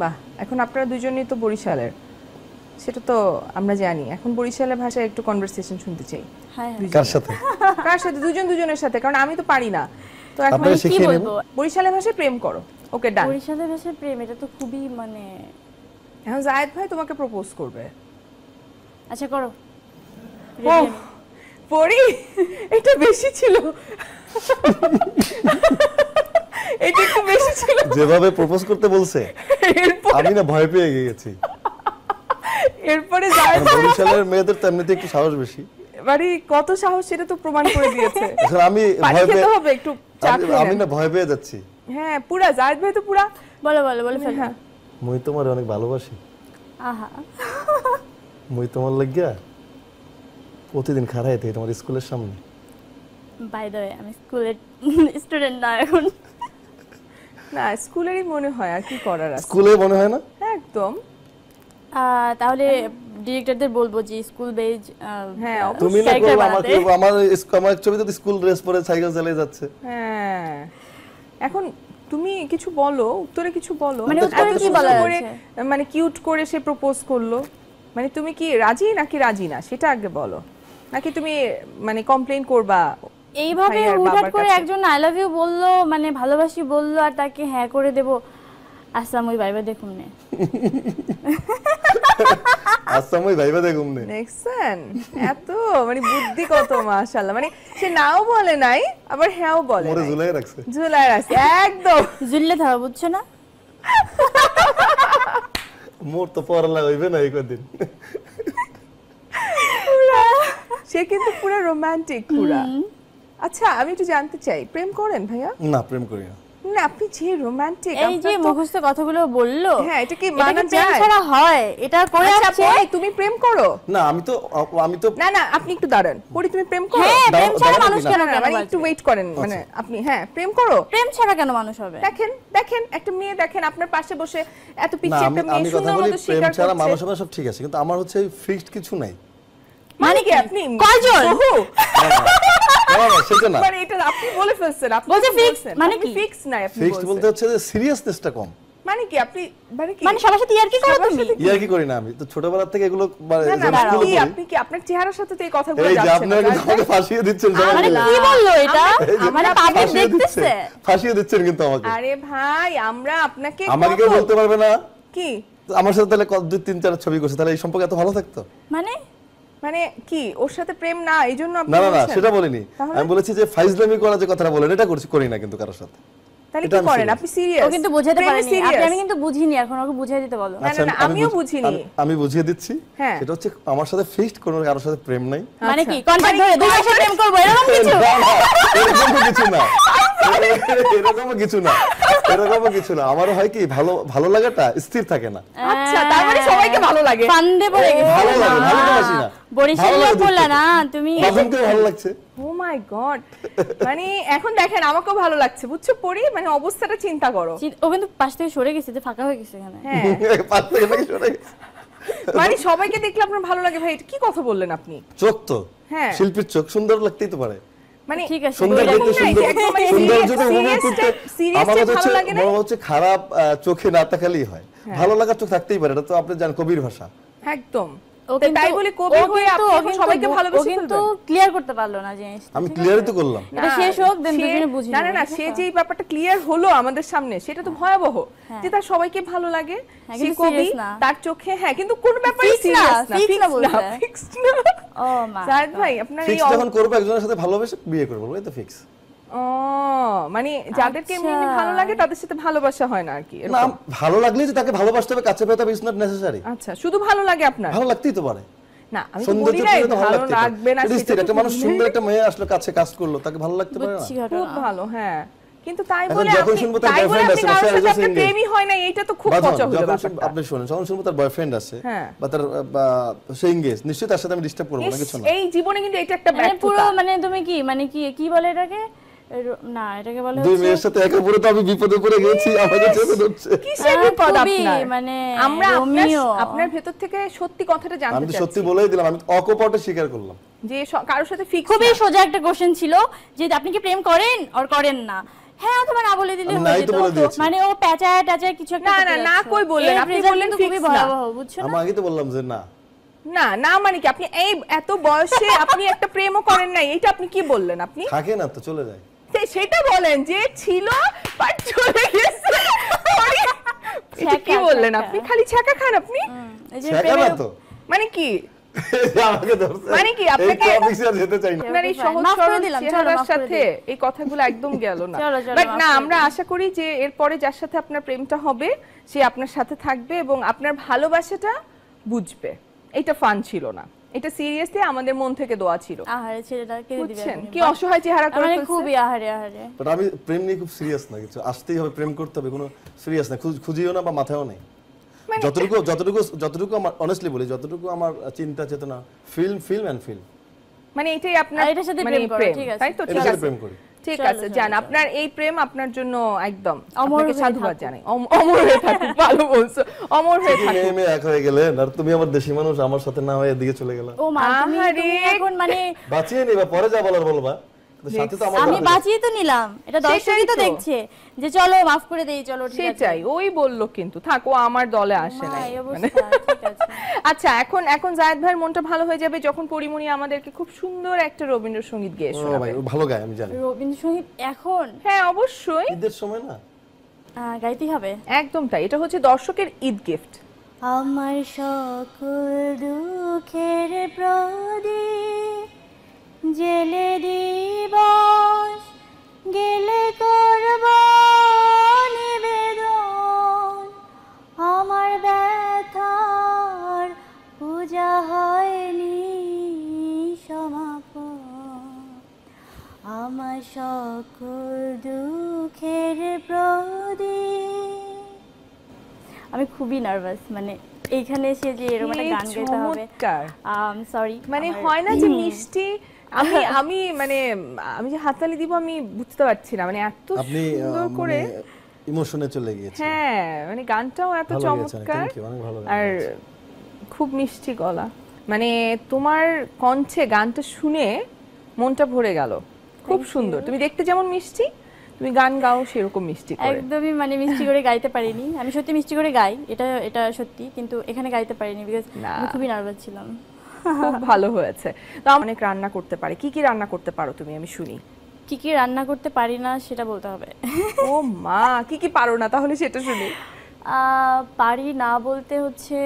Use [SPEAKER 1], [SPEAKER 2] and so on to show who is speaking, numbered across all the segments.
[SPEAKER 1] বাহ এখন আপনারা দুজনেই তো বরিশালের। সেটা তো আমরা জানি। এখন বরিশালের ভাষায় একটু কনভারসেশন শুনতে চাই।
[SPEAKER 2] হ্যাঁ হ্যাঁ।
[SPEAKER 3] কার সাথে?
[SPEAKER 1] কার সাথে? দুজন দুজনের সাথে কারণ আমি তো পারি না। তো এখন
[SPEAKER 2] কি বলব?
[SPEAKER 1] বরিশালের ভাষায় প্রেম করো। ওকে ডান
[SPEAKER 2] বরিশালের ভাষায় প্রেম এটা তো খুবই মানে
[SPEAKER 1] এখন জায়েদ ভাই তোমাকে প্রপোজ করবে।
[SPEAKER 2] আচ্ছা করো।
[SPEAKER 1] ও পরি এটা বেশি ছিল।
[SPEAKER 3] যেভাবে প্রপোজ করতে বলছে আমি না ভয় পেয়ে গিয়েছি
[SPEAKER 1] এরপরে
[SPEAKER 3] বরিশালের মেয়েদের তো এমনিতে একটু সাহস বেশি।
[SPEAKER 1] মানে কত সাহস সেটা তো প্রমাণ করে দিয়েছে।
[SPEAKER 3] আমি ভয় পেয়ে
[SPEAKER 1] হবে একটু
[SPEAKER 3] আমি-। না ভয় পেয়ে যাচ্ছি।
[SPEAKER 1] হ্যাঁ পুরা জায়েদ ভাই তো পুরা।
[SPEAKER 2] বলো বলো বলো ফেলো।
[SPEAKER 1] হ্যাঁ
[SPEAKER 3] মুই তোমার অনেক ভালোবাসি।
[SPEAKER 2] আহা।
[SPEAKER 3] মুই তোমার লাগিয়া প্রতিদিন খাড়াই থাকি তোমার স্কুলের সামনে।
[SPEAKER 2] বাই দ্য আমি স্কুলের স্টুডেন্ট না এখন।
[SPEAKER 1] না স্কুলেরই মনে হয় আর কি করার আছে।
[SPEAKER 3] স্কুলে মনে হয় না?
[SPEAKER 1] একদম।
[SPEAKER 2] তাহলে ডিরেক্টরদের বলব যে স্কুল বেজ
[SPEAKER 1] হ্যাঁ,
[SPEAKER 3] তুমি না করবে আমাকে আমার আমার ছবিতে স্কুল ড্রেস পরে সাইকেল চালিয়ে যাচ্ছে।
[SPEAKER 1] হ্যাঁ। এখন তুমি কিছু বলো উত্তরে কিছু বলো।
[SPEAKER 2] মানে উত্তরে কি
[SPEAKER 1] করে
[SPEAKER 2] আছে?
[SPEAKER 1] মানে কিউট করে সে প্রপোজ করল। মানে তুমি কি রাজি নাকি রাজি না সেটা আগে বলো। নাকি তুমি মানে কমপ্লেইন করবা
[SPEAKER 2] এইভাবে হুটহাট করে একজন আই লাভ ইউ বলল মানে ভালোবাসি বলল আর তাকে হ্যাঁ করে দেব। আসসালাম ওই ভাইবা দেখুন নে।
[SPEAKER 3] আচ্ছা আমি ভাইবা দেখুম নে।
[SPEAKER 1] দেখছেন এত মানে বুদ্ধি কত মাশাআল্লাহ। মানে সে নাও বলে নাই আবার হ্যাঁও বলে
[SPEAKER 3] মোরে। ঝুলাই রাখছে।
[SPEAKER 1] ঝুলায় আছে একদম।
[SPEAKER 2] জুললে থাকা বুঝছ না?
[SPEAKER 3] মোর তো পড়ালা হইবে না এই কদিন।
[SPEAKER 1] সে কিন্তু পুরো রোমান্টিক পুরা। আচ্ছা আমি একটু জানতে চাই। প্রেম করেন ভাইয়া?
[SPEAKER 3] না প্রেম করি না।
[SPEAKER 1] না আপনি যে রোমান্টিক
[SPEAKER 2] এই যে মুখস্থ কথাগুলো বলল
[SPEAKER 1] হ্যাঁ, এটা কি মানা যায়?
[SPEAKER 2] ছাড়া হয়? এটা করে
[SPEAKER 1] আচ্ছা তুমি প্রেম করো?
[SPEAKER 3] না আমি তো আমি তো
[SPEAKER 1] না না আপনি একটু দাঁড়ান। পরি তুমি প্রেম করো?
[SPEAKER 2] হ্যাঁ প্রেম ছাড়া মানুষ কেন
[SPEAKER 1] না, মানে একটু ওয়েট করেন মানে আপনি হ্যাঁ প্রেম করো।
[SPEAKER 2] প্রেম ছাড়া কেন মানুষ হবে?
[SPEAKER 1] দেখেন দেখেন একটা মেয়ে দেখেন আপনার পাশে বসে এত পিচ্ছি একটা মেয়ে
[SPEAKER 3] আমি কথা
[SPEAKER 1] সুন্দর
[SPEAKER 3] বলি
[SPEAKER 1] মতো
[SPEAKER 3] প্রেম ছাড়া মানুষ হবে সব ঠিক আছে কিন্তু আমার হচ্ছে ফিক্সড কিছু নাই।
[SPEAKER 1] মানে কি আপনি
[SPEAKER 2] কয়জন?
[SPEAKER 3] সেটা না।
[SPEAKER 1] মানে এটা আপনি বলে ফেলছেন আপনি
[SPEAKER 2] মানে কি?
[SPEAKER 1] নাই আপনি
[SPEAKER 3] ফিক্সড বলতে হচ্ছে যে সিরিয়াসনেসটা কম।
[SPEAKER 1] মানে কি? আপনি মানে কি?
[SPEAKER 2] মানে সবার সাথে ইয়ার কি করো তুমি
[SPEAKER 1] সাথে
[SPEAKER 3] ইয়ার কি করি না আমি। তো ছোটবেলা থেকে এগুলো মানে
[SPEAKER 1] আপনি কি? আপনার চেহারার সাথে তো এই কথাগুলো
[SPEAKER 3] এই যে
[SPEAKER 1] যাচ্ছে না?
[SPEAKER 3] আমাকে ফাঁসিয়ে দিচ্ছেন সবাই।
[SPEAKER 2] মানে কি বলল এটা?
[SPEAKER 3] এই
[SPEAKER 2] মানে পাবলিক দেখতেছে।
[SPEAKER 3] ফাঁসিয়ে দিচ্ছেন কিন্তু আমাকে।
[SPEAKER 1] আরে ভাই আমরা আপনাকে
[SPEAKER 3] আমাকে কেউ বলতে পারবে না।
[SPEAKER 1] কি?
[SPEAKER 3] আমার সাথে তাহলে কত- দুই তিন চার ছবি করছে তাহলে এই সম্পর্ক এত ভালো থাকতো?
[SPEAKER 2] মানে?
[SPEAKER 1] মানে কি ওর সাথে প্রেম না এই জন্য আপনি
[SPEAKER 3] না না না সেটা বলিনি। আমি বলেছি যে ফাইজলামি করা যে কথাটা বলেন এটা করছি করি না কিন্তু কারোর সাথে।
[SPEAKER 1] তাহলে কি করেন? আপনি সিরিয়াস
[SPEAKER 2] ও কিন্তু বোঝাতে পারেনি। আপনি আমি কিন্তু বুঝিনি এখন ওকে বুঝিয়ে দিতে বলো।
[SPEAKER 1] না,
[SPEAKER 3] আচ্ছা,
[SPEAKER 1] না, আমিও বুঝিনি।
[SPEAKER 3] আমি- বুঝিয়ে দিচ্ছি।
[SPEAKER 1] হ্যাঁ।
[SPEAKER 3] সেটা হচ্ছে আমার সাথে ফিক্সড কোনো কারোর সাথে প্রেম নাই।
[SPEAKER 2] মানে
[SPEAKER 1] আচ্ছা।
[SPEAKER 2] কি? কন্ট্রাক্ট ধরে দুই মাসে প্রেম করব এরকম কিছু?
[SPEAKER 3] না, না, কিছু না। এরকমও কিছু না। এরকমও কিছু না। আমার হয় কি ভালো ভালো লাগাটা স্থির থাকে না।
[SPEAKER 1] আচ্ছা তার মানে সবাইকে ভালো লাগে।
[SPEAKER 2] ফান্ডে পড়ে গেছে।
[SPEAKER 3] ভালো লাগে ভালোবাসি না
[SPEAKER 2] বরিশালে
[SPEAKER 3] ভালো লাগে
[SPEAKER 2] না তুমি
[SPEAKER 3] বাবুনকেও ভালো লাগছে।
[SPEAKER 1] Oh my god. মানে এখন দেখেন আমাকেও ভালো লাগছে। বুঝছ পড়ি মানে অবস্থাটা চিন্তা করো।
[SPEAKER 2] ও কিন্তু পাশ থেকে সরে গেছে যে ফাঁকা হয়ে গেছে এখানে।
[SPEAKER 1] হ্যাঁ।
[SPEAKER 3] পাঁচ থেকে নাকি সরে গেছে।
[SPEAKER 1] মানে সবাইকে দেখলে আপনার ভালো লাগে। ভাই কি কথা বললেন আপনি?
[SPEAKER 3] চোখ তো।
[SPEAKER 1] হ্যাঁ।
[SPEAKER 3] শিল্পীর চোখ সুন্দর লাগতেই তো পারে।
[SPEAKER 1] মানে
[SPEAKER 2] ঠিক আছে
[SPEAKER 1] মানে type
[SPEAKER 3] হচ্ছে খারাপ চোখে না তাকালেই হয়। ভালো লাগার চোখ থাকতেই পারে এটা তো আপনি জান কবির ভাষা।
[SPEAKER 1] একদম। তাই বলে কবি হয়ে আপনি
[SPEAKER 2] ও
[SPEAKER 1] এখন
[SPEAKER 2] কিন্তু
[SPEAKER 1] সবাইকে ভালোবেসে
[SPEAKER 2] কিন্তু ক্লিয়ার করতে পারল না জিনিসটা
[SPEAKER 3] আমি ক্লিয়ারই তো করলাম।
[SPEAKER 2] এটা শেষ হোক, then দুজনে বুঝে
[SPEAKER 1] না না না সে যে ব্যাপারটা ক্লিয়ার হলো আমাদের সামনে সেটা তো ভয়াবহ যে তার সবাইকে ভালো লাগে।
[SPEAKER 2] হ্যাঁ,
[SPEAKER 1] সে কবি তার চোখে হ্যাঁ কিন্তু কোন ব্যাপারে
[SPEAKER 2] Fixed না,
[SPEAKER 1] সিরিয়াস না
[SPEAKER 2] fixed না
[SPEAKER 1] fixed না
[SPEAKER 2] বলছে।
[SPEAKER 1] fixed না।
[SPEAKER 2] ও মা
[SPEAKER 1] জাহিদ ভাই আপনার এই
[SPEAKER 3] যখন করব একজনের সাথে ভালোবেসে বিয়ে করব এই তো ফিক্স
[SPEAKER 1] ও মানে যাদেরকে এমনি এমনি
[SPEAKER 2] আচ্ছা।
[SPEAKER 1] ভালো লাগে তাদের সাথে ভালোবাসা হয় না আর কি
[SPEAKER 3] না ভালো লাগলেই যে তাকে ভালোবাসতে হবে কাছে পেতে হবে ইজ নট নেসেসারি
[SPEAKER 1] আচ্ছা শুধু ভালো লাগে আপনার?
[SPEAKER 3] ভালো লাগতেই তো পারে।
[SPEAKER 1] না আমি তো বলি নাই
[SPEAKER 3] ভালো
[SPEAKER 1] ভালো
[SPEAKER 3] লাগতেই পারে।
[SPEAKER 1] লাগবে না
[SPEAKER 3] এটা
[SPEAKER 1] তো
[SPEAKER 3] একটা মানুষ
[SPEAKER 1] খুব-
[SPEAKER 3] সুন্দর একটা মেয়ে আসলো কাছে কাজ করল তাকে ভালো লাগতে পারে না?
[SPEAKER 1] খুব ভালো হ্যাঁ। কিন্তু তাই বলে আপনি
[SPEAKER 3] শুনব তার
[SPEAKER 1] তাই বলে আপনি কারোর সাথে
[SPEAKER 3] একজন
[SPEAKER 1] প্রেমই হয় না এইটা তো খুব পচা হলো
[SPEAKER 3] যখন আপনি শুনেন যখন শুনব তার বয়ফ্রেন্ড আছে
[SPEAKER 1] হ্যাঁ।
[SPEAKER 3] বা তার সে ইংগেজ নিশ্চয়ই তার সাথে আমি ডিস্টার্ব করব না কিছু না।
[SPEAKER 1] এই জীবনে কিন্তু এটা একটা
[SPEAKER 2] মানে পুরো মানে তুমি কি মানে কি কি বলে এটাকে? না এটাকে বলে
[SPEAKER 3] দুই মেয়ের সাথে একে পরে তো আমি বিপদে পড়ে গেছি আমাকে চেপে ধরছে।
[SPEAKER 1] কিসের বিপদ আপনার?
[SPEAKER 2] মানে
[SPEAKER 1] আমরা আপনার আপনার ভেতর থেকে সত্যি কথাটা জানতে
[SPEAKER 3] তো
[SPEAKER 1] চাচ্ছি।
[SPEAKER 3] সত্যি বলেই দিলাম আমি অকপটে স্বীকার করলাম।
[SPEAKER 1] যে কারোর সাথে ফিক্স
[SPEAKER 2] খুবই সোজা একটা কোশ্চেন ছিল যে আপনি কি প্রেম করেন আর করেন না? হ্যাঁ অথবা না বলে দিলে হয়ে যেত। মানে ও প্যাচায় ট্যাচায় কিছু একটা
[SPEAKER 1] না, না, না কই বললেন, আপনি বললেন
[SPEAKER 2] খুবই
[SPEAKER 1] না।
[SPEAKER 2] ভয়াবহ বুঝছ না?
[SPEAKER 3] আমি আগে তো বললাম যে না।
[SPEAKER 1] না না মানে কি আপনি এই এত বয়সে আপনি একটা প্রেমও করেন নাই এটা আপনি কি বললেন আপনি?
[SPEAKER 3] থাকে না তো চলে যায়।
[SPEAKER 1] সেটা বলেন যে ছিল বাট চলে গেছে। এটা কি বললেন আপনি? খালি ছ্যাঁকা খান আপনি? মানে কি? মানে কি, আপনাকে-
[SPEAKER 3] যেতে চাই না।
[SPEAKER 1] এই সহজ সরল সাথে কথাগুলো একদম গেল বাট না আমরা আশা করি যে এরপরে যার সাথে আপনার প্রেমটা হবে সে আপনার সাথে থাকবে এবং আপনার ভালোবাসাটা বুঝবে। এটা ফান ছিল না। এটা সিরিয়াসলি আমাদের মন থেকে দোয়া ছিল।
[SPEAKER 2] আহারে ছেলেটা কেঁদে দিবে
[SPEAKER 1] বুঝছেন? কি অসহায় চেহারা করে
[SPEAKER 2] মানে
[SPEAKER 1] ফেলছে?
[SPEAKER 2] খুবই আহারে আহারে।
[SPEAKER 3] বাট আমি প্রেম নিয়ে খুব সিরিয়াস না কিছু। আসতেই হবে প্রেম করতে হবে কোনো সিরিয়াস না। খুঁজ- খুঁজিও না বা মাথায়ও নেই।
[SPEAKER 1] মানে-
[SPEAKER 3] যতটুকু যতটুকু যতটুকু আমার অনেস্টলি বলি যতটুকু আমার চিন্তা চেতনা ফিল্ম ফিল্ম এন্ড ফিল্ম
[SPEAKER 1] মানে এটাই আপনার
[SPEAKER 2] এটার সাথে
[SPEAKER 1] মানে
[SPEAKER 2] প্রেম করে ঠিক আছে।
[SPEAKER 1] তাই তো? ঠিক আছে।
[SPEAKER 3] প্রেম করি।
[SPEAKER 1] ঠিক আছে
[SPEAKER 2] যান
[SPEAKER 1] জান আপনার এই প্রেম আপনার জন্য একদম।
[SPEAKER 2] অমর
[SPEAKER 1] আপনাকে সাধুবাদ জানাই। অমর হয়ে থাকুক ভালো বলছো। অমর হয়ে
[SPEAKER 3] তুমি
[SPEAKER 1] থাকুক।
[SPEAKER 3] মেয়ে এক হয়ে গেলে আর তুমি আমার দেশি মানুষ আমার সাথে না হয়ে এদিকে চলে গেলে।
[SPEAKER 2] ও মা তুমি এখন মানে
[SPEAKER 3] বাঁচিয়ে নিবা পরে যা বলার বলবা। সাথে তো
[SPEAKER 2] আমি বাঁচিয়ে তো নিলাম। এটা দর্শকই তো দেখছে যে চলো মাফ করে দেই চলো ঠিক আছে।
[SPEAKER 1] সেটাই ওই বলল কিন্তু থাকো আমার দলে আসে
[SPEAKER 2] এই
[SPEAKER 1] মানে
[SPEAKER 2] অবস্থা ঠিক আছে।
[SPEAKER 1] আচ্ছা এখন এখন জায়েদ ভাইয়ের মনটা ভালো হয়ে যাবে যখন পরিমণি আমাদেরকে খুব সুন্দর একটা রবীন্দ্রসঙ্গীত গেয়ে
[SPEAKER 3] ও
[SPEAKER 1] শোনাবে।
[SPEAKER 3] ভাই ভালো গায় আমি জানি।
[SPEAKER 2] রবীন্দ্রসঙ্গীত এখন?
[SPEAKER 1] হ্যাঁ অবশ্যই।
[SPEAKER 3] ঈদের সময় না?
[SPEAKER 2] গাইতেই হবে।
[SPEAKER 1] একদম তাই এটা হচ্ছে দর্শকের ঈদ গিফট
[SPEAKER 2] আমার সকল দুঃখের প্রদীপ জেলে দিবস গেলে করব নিবেদন। আমার ব্যথার পূজা হয়নি সমাপন। আমার সকল দুঃখের প্রদীপ। আমি খুবই নার্ভাস মানে এইখানে এসে যে এরকম একটা গান গাইতে হবে। সরি
[SPEAKER 1] মানে হয় না যে মিষ্টি আমি আমি মানে আমি যে হাততালি দিব আমি বুঝতে পারছি না। মানে এত সুন্দর করে
[SPEAKER 3] ইমোশনে চলে গিয়েছেন।
[SPEAKER 1] হ্যাঁ মানে গানটাও এত চমৎকার আর খুব মিষ্টি গলা। মানে তোমার কণ্ঠে গানটা শুনে মনটা ভরে গেল। খুব সুন্দর। তুমি দেখতে যেমন মিষ্টি তুমি গান গাও সেরকম মিষ্টি করে।
[SPEAKER 2] একদমই মানে মিষ্টি করে গাইতে পারিনি। আমি সত্যি মিষ্টি করে গাই এটা এটা সত্যি। কিন্তু এখানে গাইতে পারিনি বিকজ আমি খুবই নার্ভাস ছিলাম।
[SPEAKER 1] খুব ভালো হয়েছে। তো অনেক রান্না করতে পারে। কি কি রান্না করতে পারো তুমি? আমি শুনি।
[SPEAKER 2] কি কি রান্না করতে পারি না সেটা বলতে হবে।
[SPEAKER 1] ও মা কি কি পারো না তাহলে সেটা শুনি।
[SPEAKER 2] পারি না বলতে হচ্ছে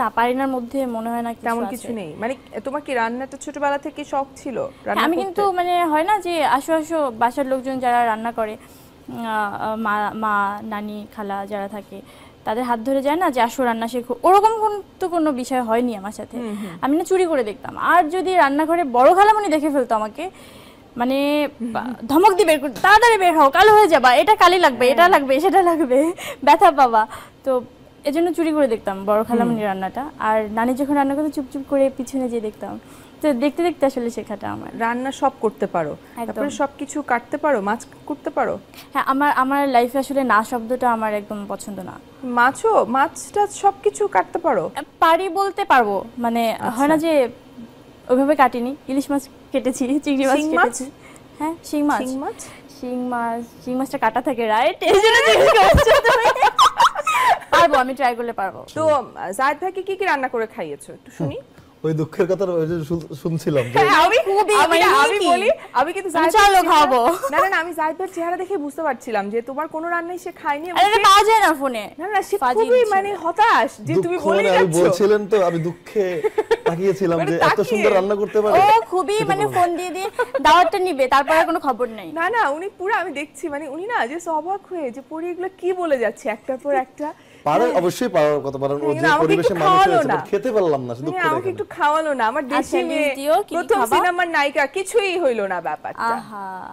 [SPEAKER 2] না পারি নার মধ্যে মনে হয় না
[SPEAKER 1] তেমন কিছু নেই। মানে তোমার কি রান্নাটা ছোটবেলা থেকে শখ ছিল
[SPEAKER 2] আমি কিন্তু মানে হয় না যে আসো আসো বাসার লোকজন যারা রান্না করে মা নানি খালা যারা থাকে তাদের হাত ধরে যায় না যে আসো রান্না শেখো। ওরকম কোন তো কোনো বিষয় হয়নি আমার সাথে। আমি না চুরি করে দেখতাম। আর যদি রান্নাঘরে বড় খালামণি দেখে ফেলতো আমাকে মানে ধমক দিয়ে বের করতো তাড়াতাড়ি বের হও কালো হয়ে যাবা এটা কালি লাগবে এটা লাগবে সেটা লাগবে ব্যথা পাবা। তো এজন্য চুরি করে দেখতাম বড় খালামণির রান্নাটা। আর নানি যখন রান্না করতো চুপ চুপ করে পিছনে যেয়ে দেখতাম। তো দেখতে দেখতে আসলে শেখাটা আমার।
[SPEAKER 1] রান্না সব করতে পারো। তারপরে সবকিছু কাটতে পারো মাছ করতে পারো?
[SPEAKER 2] হ্যাঁ আমার আমার লাইফে আসলে না শব্দটা আমার একদম পছন্দ না।
[SPEAKER 1] মাছও? মাছটা সবকিছু কাটতে পারো?
[SPEAKER 2] পারি বলতে পারব। মানে হয় না যে ওইভাবে কাটিনি। ইলিশ মাছ কেটেছি চিংড়ি মাছ কেটেছি। হ্যাঁ শিং মাছ।
[SPEAKER 1] শিং মাছ?
[SPEAKER 2] শিং মাছ শিং মাছটা কাটা থাকে রাইট এই জন্য। পারব আমি ট্রাই করলে পারব।
[SPEAKER 1] তো জায়েদ ভাইকে কি কি রান্না করে খাইয়েছো? একটু শুনি।
[SPEAKER 3] ওই দুঃখের কথা ওই যে শুন- শুনছিলাম
[SPEAKER 1] হ্যাঁ, আমি
[SPEAKER 2] খুবই,
[SPEAKER 1] আমি আমি বলি আমি কিন্তু
[SPEAKER 2] চলো খাব।
[SPEAKER 1] না না না আমি জায়েদ চেহারা দেখে বুঝতে পারছিলাম যে তোমার কোনো রান্নাই সে খায়নি
[SPEAKER 2] আরে পাওয়া যায় না ফোনে।
[SPEAKER 1] না না সে খুবই মানে হতাশ যে তুমি বলে
[SPEAKER 3] আমি
[SPEAKER 1] যাচ্ছ।
[SPEAKER 3] বলছিলেন তো আমি দুঃখে তাকিয়েছিলাম
[SPEAKER 1] মানে
[SPEAKER 3] যে এত সুন্দর রান্না করতে পারে।
[SPEAKER 2] ও খুবই মানে ফোন দিয়ে দিয়ে দাওয়াতটা নিবে তারপরে আর কোনো খবর নেই।
[SPEAKER 1] না না উনি পুরো আমি দেখছি মানে উনি না যে অবাক হয়ে যে পরি এগুলো কি বলে যাচ্ছে একটার পর একটা।
[SPEAKER 3] পারে অবশ্যই পারার কথা পারেন ও
[SPEAKER 1] হ্যাঁ,
[SPEAKER 3] যে পরিবেশে মানুষ হয়েছে। খেতে পারলাম না দুঃখ
[SPEAKER 1] আমাকে একটু খাওয়ালো না আমার দেশি
[SPEAKER 2] আচ্ছা,
[SPEAKER 1] মেয়ে
[SPEAKER 2] কি
[SPEAKER 1] প্রথম সিনেমার নায়িকা কিছুই হইল না ব্যাপারটা।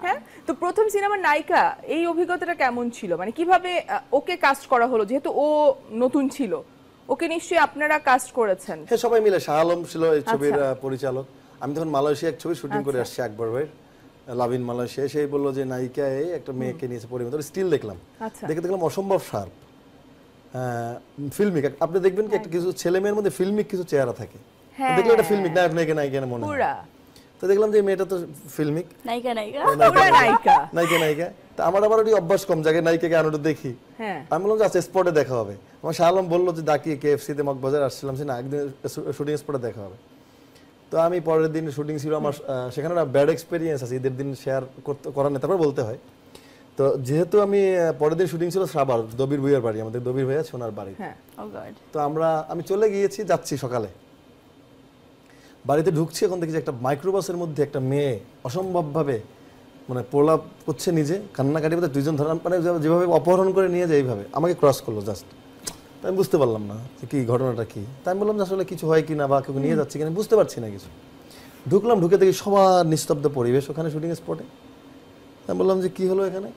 [SPEAKER 1] হ্যাঁ তো প্রথম সিনেমার নায়িকা এই অভিজ্ঞতাটা কেমন ছিল? মানে কীভাবে ওকে কাস্ট করা হলো? যেহেতু ও নতুন ছিল ওকে নিশ্চয়ই আপনারা কাস্ট করেছেন।
[SPEAKER 3] হ্যাঁ সবাই মিলে শাহ আলম ছিল এই ছবির
[SPEAKER 1] আচ্ছা।
[SPEAKER 3] পরিচালক। আমি তখন মালয়েশিয়া এক ছবি শুটিং করে আসছি আকবর ভাইয়ের লাভিন মালয়েশিয়া। সেই বলল যে নায়িকা এই একটা মেয়েকে নিয়েছে পরিমত স্টিল দেখলাম।
[SPEAKER 1] আচ্ছা।
[SPEAKER 3] দেখে দেখলাম অসম্ভব শার্প। ফিল্মিক আপনি দেখবেন কি একটা কিছু ছেলে মেয়ের মধ্যে ফিল্মিক কিছু চেহারা থাকে।
[SPEAKER 1] হ্যাঁ।
[SPEAKER 3] দেখলে এটা ফিল্মিক নায়ক নায়িকা নায়িকা মনে হয়। তো দেখলাম যে মেয়েটা তো ফিল্মিক
[SPEAKER 2] নায়িকা নায়িকা?
[SPEAKER 1] পুরা নায়িকা।
[SPEAKER 3] নায়িকা। নায়িকা তা আমার আবার ওই অভ্যাস কম জায়গায় নায়িকাকে আনোটা দেখি।
[SPEAKER 1] হ্যাঁ।
[SPEAKER 3] আমি বললাম যে আচ্ছা স্পটে দেখা হবে। আমার শাহ আলম বলল যে ডাকি কেএফসি তে মগবাজার আসছিলাম। সে না একদিন শুটিং স্পটে দেখা হবে। তো আমি পরের দিন শুটিং ছিল আমার সেখানে একটা ব্যাড এক্সপিরিয়েন্স আছে। ঈদের দিন শেয়ার করতে করার নেই তারপর বলতে হয়। তো যেহেতু আমি পরের দিন শুটিং ছিল সাবার দবির ভুইয়ার বাড়ি আমাদের দবির ভাইয়া সোনার বাড়ি।
[SPEAKER 1] হ্যাঁ
[SPEAKER 2] ও গড
[SPEAKER 3] তো আমরা আমি চলে গিয়েছি যাচ্ছি সকালে। বাড়িতে ঢুকছি এখন দেখি যে একটা মাইক্রোবাসের মধ্যে একটা মেয়ে অসম্ভবভাবে মানে প্রলাপ করছে নিজে কান্নাকাটি মধ্যে দুইজন ধরান মানে যেভাবে অপহরণ করে নিয়ে যায় এইভাবে। আমাকে ক্রস করল জাস্ট আমি বুঝতে পারলাম না যে কি ঘটনাটা কি। তাই আমি বললাম যে আসলে কিছু হয় কি না বা কেউ নিয়ে যাচ্ছে কিনা বুঝতে পারছি না কিছু। ঢুকলাম ঢুকে দেখি সবার নিস্তব্ধ পরিবেশ ওখানে শুটিং স্পটে আমি বললাম যে কী হলো এখানে?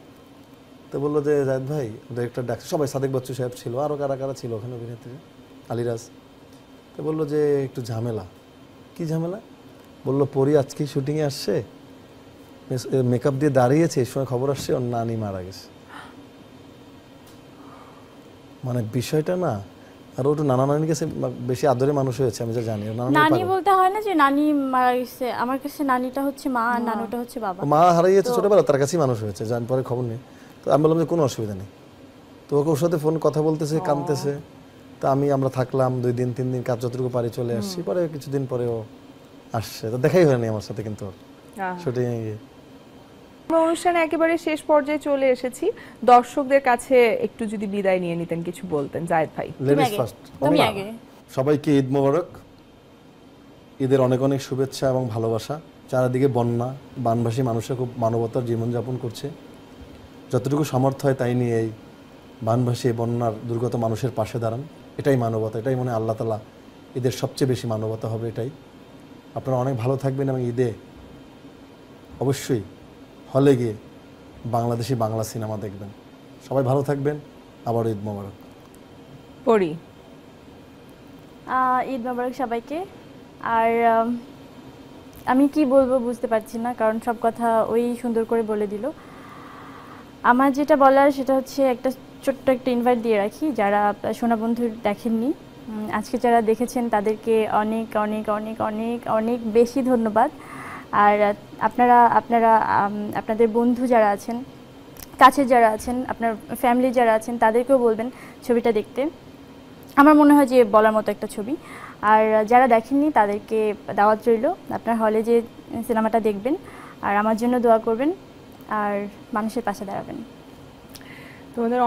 [SPEAKER 3] তো বলল যে জায়দ ভাই ডিরেক্টর ডাকছে। সবাই সাদেক বাচ্চু সাহেব ছিল আরও কারা কারা ছিল ওখানে অভিনেত্রী? আলিরাজ। তো বলল যে একটু ঝামেলা। কি ঝামেলা? বলল পরি আজকেই শুটিংয়ে আসছে। মেকআপ দিয়ে দাঁড়িয়েছে এই সময় খবর আসছে ওর নানি মারা গেছে। মানে বিষয়টা না আর ওটা নানা নানির কাছে বেশি আদরে মানুষ হয়েছে আমি যা জানি। নানি নানি
[SPEAKER 2] বলতে হয় না যে নানি মারা গেছে। আমার কাছে নানিটা হচ্ছে মা আর নানুটা হচ্ছে বাবা।
[SPEAKER 3] মা হারিয়েছে ছোটবেলা তার কাছেই মানুষ হয়েছে জান পরে খবর নেই। তো আমি বললাম যে কোনো অসুবিধা নেই। তো ওকে ওর সাথে ফোন কথা বলতেছে কাঁদতেছে তা আমি আমরা থাকলাম দুই দিন তিন দিন কাজ যতটুকু পারি চলে আসছি। পরে কিছুদিন পরে ও আসছে। তো দেখাই হয়নি আমার সাথে কিন্তু শুটিং এ গিয়ে
[SPEAKER 1] আমরা অনুষ্ঠানে একেবারে শেষ পর্যায়ে চলে এসেছি। দর্শকদের কাছে একটু যদি বিদায় নিয়ে নিতেন কিছু বলতেন। জায়েদ ভাই।
[SPEAKER 3] লেডিস ফার্স্ট
[SPEAKER 2] তুমি আগে।
[SPEAKER 3] সবাইকে ঈদ মোবারক। ঈদের অনেক অনেক শুভেচ্ছা এবং ভালোবাসা। চারিদিকে বন্যা বানভাসী মানুষরা খুব মানবতার জীবনযাপন করছে। যতটুকু সামর্থ্য হয় তাই নিয়ে এই বানভাসী বন্যার দুর্গত মানুষের পাশে দাঁড়ান। এটাই মানবতা, এটাই মনে আল্লাহ তালা ঈদের সবচেয়ে বেশি মানবতা হবে এটাই। আপনারা অনেক ভালো থাকবেন এবং ঈদে অবশ্যই হলে গিয়ে বাংলাদেশি বাংলা সিনেমা দেখবেন। সবাই ভালো থাকবেন আবার ঈদ মোবারক।
[SPEAKER 1] পড়ি।
[SPEAKER 2] ঈদ মোবারক সবাইকে। আর আমি কি বলব বুঝতে পারছি না, কারণ সব কথা ওই সুন্দর করে বলে দিল। আমার যেটা বলার সেটা হচ্ছে একটা ছোট্ট একটা ইনভাইট দিয়ে রাখি, যারা সোনা বন্ধু দেখেননি। আজকে যারা দেখেছেন তাদেরকে অনেক অনেক অনেক অনেক অনেক বেশি ধন্যবাদ। আর আপনারা আপনারা আপনাদের বন্ধু যারা আছেন, কাছের যারা আছেন, আপনার ফ্যামিলি যারা আছেন, তাদেরকেও বলবেন ছবিটা দেখতে। আমার মনে হয় যে বলার মতো একটা ছবি। আর যারা দেখেননি তাদেরকে দাওয়াত রইল। আপনার হলে যে সিনেমাটা দেখবেন, আর আমার জন্য দোয়া করবেন। আর মানুষের পাশে দাঁড়াবেন।
[SPEAKER 1] তোমাদের